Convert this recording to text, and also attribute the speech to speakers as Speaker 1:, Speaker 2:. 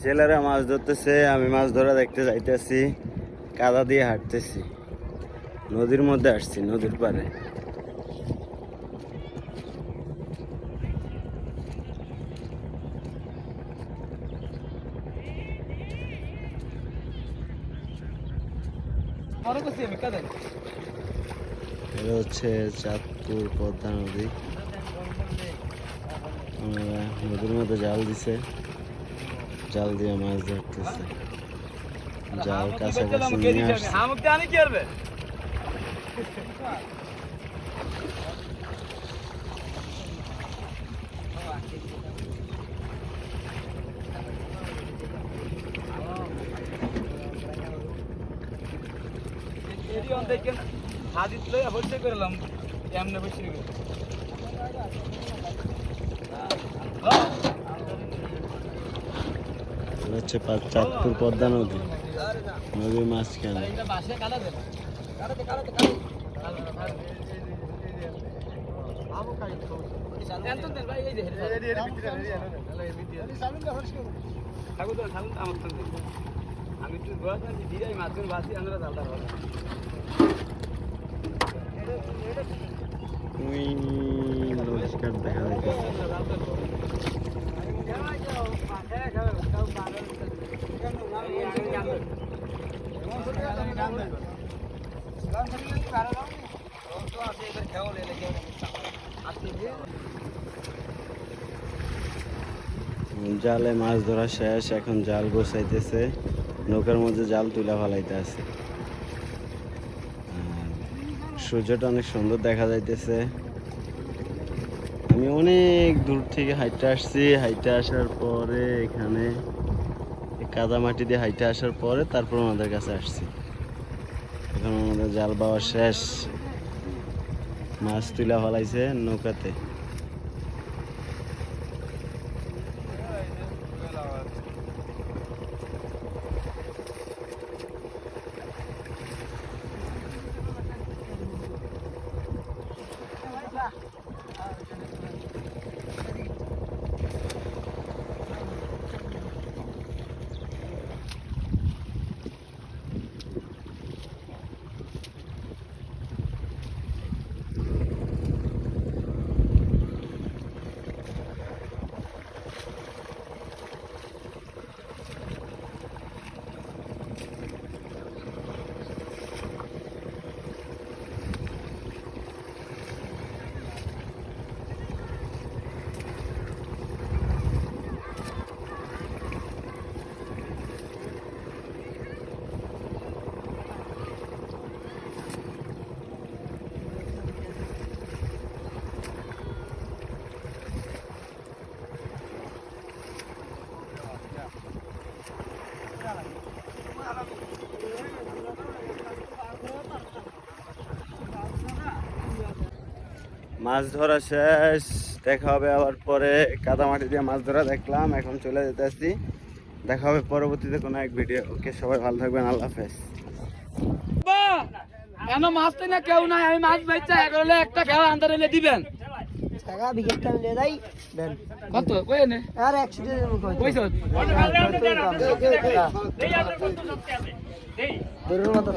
Speaker 1: ছেলেরা মাছ ধরতেছে আমি মাছ ধরা দেখতে যাইতেছি কাদা দিয়ে হাঁটতেছি। নদীর মধ্যে আসছি নদীর পারে এটা হচ্ছে চাঁদপুর পদ্মা নদী। নদীর মধ্যে জাল দিছে। জাল দিয়ে মাছ ধরতেছে জাল কাছাকাছি নিয়ে আসছে
Speaker 2: হাজির লই বসে করলাম এমনি বসে
Speaker 1: এটা হচ্ছে চাঁদপুর পদ্মা নদী, নদীর মাঝখানে।
Speaker 2: আমি একটু দিদাই মাছগুলো বাসি আমরা জালটা
Speaker 1: দেখা যাইতেছে জালে মাছ ধরা শেষ, এখন জাল বসাইতেছে নৌকার মধ্যে জাল তুলা ফেলাইতে আছে। সূর্যটা অনেক সুন্দর দেখা যাইতেছে। আমি অনেক দূর থেকে হাইটে আসছি। হাইটে আসার পরে এখানে কাদা মাটি দিয়ে হাইটে আসার পরে তারপর আমাদের কাছে আসছি। এখন আমাদের জাল বাওয়া শেষ। মাছ তুলা ফেলাইছে নৌকাতে। মাছ ধরা শেষ দেখা হবে আবার পরে। কাদামাটি দিয়ে মাছ ধরা দেখলাম এখন চলে যেতে আসছি। দেখা হবে পরবর্তীতে কোনো এক ভিডিও ওকে সবাই ভালো থাকবেন আল্লাহ হাফেজ।
Speaker 2: কেন মাছ তো না কেউ নাই আমি মাছ বেচা এগুলো একটা খেলা আন্দার এলে দিবেন।
Speaker 3: টাকা বিকেটটা মিলে যাই দেন।
Speaker 2: কত? কই নে
Speaker 3: আর একশো দিয়ে দেবো কয়
Speaker 2: কইছ?
Speaker 3: ধরুন মতো